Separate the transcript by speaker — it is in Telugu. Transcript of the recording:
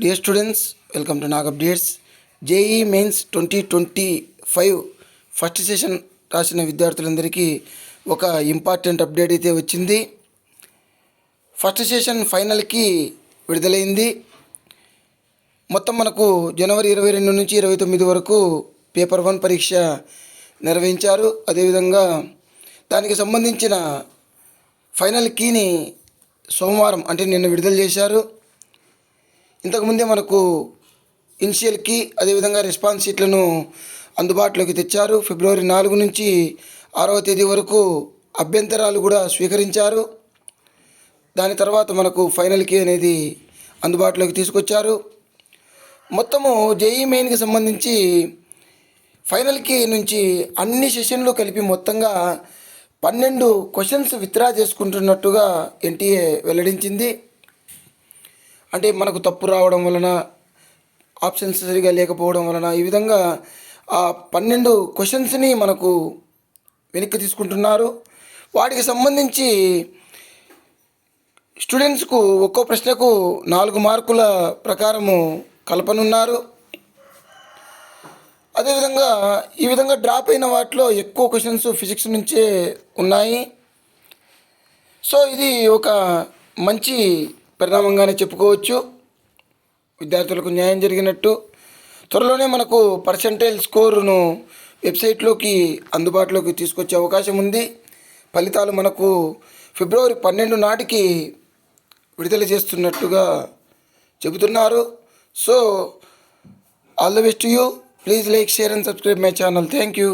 Speaker 1: Dear students welcome to Nag updates JEE mains twenty twenty five first session రాసిన విద్యార్థులందరికీ ఒక ఇంపార్టెంట్ అప్డేట్ అయితే వచ్చింది. ఫస్ట్ సెషన్ ఫైనల్కి విడుదలైంది. మొత్తం మనకు జనవరి ఇరవై రెండు నుంచి ఇరవై తొమ్మిది వరకు పేపర్ వన్ పరీక్ష నిర్వహించారు. అదేవిధంగా దానికి సంబంధించిన ఫైనల్ కీని సోమవారం అంటే నిన్న విడుదల చేశారు. ఇంతకుముందే మనకు ఇనిషియల్ కీ అదేవిధంగా రెస్పాన్స్ షీట్లను అందుబాటులోకి తెచ్చారు. ఫిబ్రవరి నాలుగు నుంచి ఆరవ తేదీ వరకు అభ్యంతరాలు కూడా స్వీకరించారు. దాని తర్వాత మనకు ఫైనల్ కీ అనేది అందుబాటులోకి తీసుకొచ్చారు. మొత్తము జేఈ మెయిన్కి సంబంధించి ఫైనల్కి నుంచి అన్ని సెషన్లు కలిపి మొత్తంగా పన్నెండు క్వశ్చన్స్ విత్డ్రా చేసుకుంటున్నట్టుగా ఎన్టీఏ వెల్లడించింది. అంటే మనకు తప్పు రావడం వలన ఆప్షన్స్ సరిగా లేకపోవడం వలన ఈ విధంగా ఆ పన్నెండు క్వశ్చన్స్ని మనకు వెనక్కి తీసుకుంటున్నారు. వాటికి సంబంధించి స్టూడెంట్స్కు ఒక్కో ప్రశ్నకు నాలుగు మార్కుల ప్రకారము కలపనున్నారు. అదేవిధంగా ఈ విధంగా డ్రాప్ అయిన వాటిలో ఎక్కువ క్వశ్చన్స్ ఫిజిక్స్ నుంచే ఉన్నాయి. సో ఇది ఒక మంచి పరిణామంగానే చెప్పుకోవచ్చు. విద్యార్థులకు న్యాయం జరిగినట్టు. త్వరలోనే మనకు పర్సంటైల్ స్కోరును వెబ్సైట్లోకి అందుబాటులోకి తీసుకొచ్చే అవకాశం ఉంది. ఫలితాలు మనకు ఫిబ్రవరి పన్నెండు నాటికి విడుదల చేస్తున్నట్టుగా చెబుతున్నారు. So all the best you. Please like share and subscribe my channel. Thank you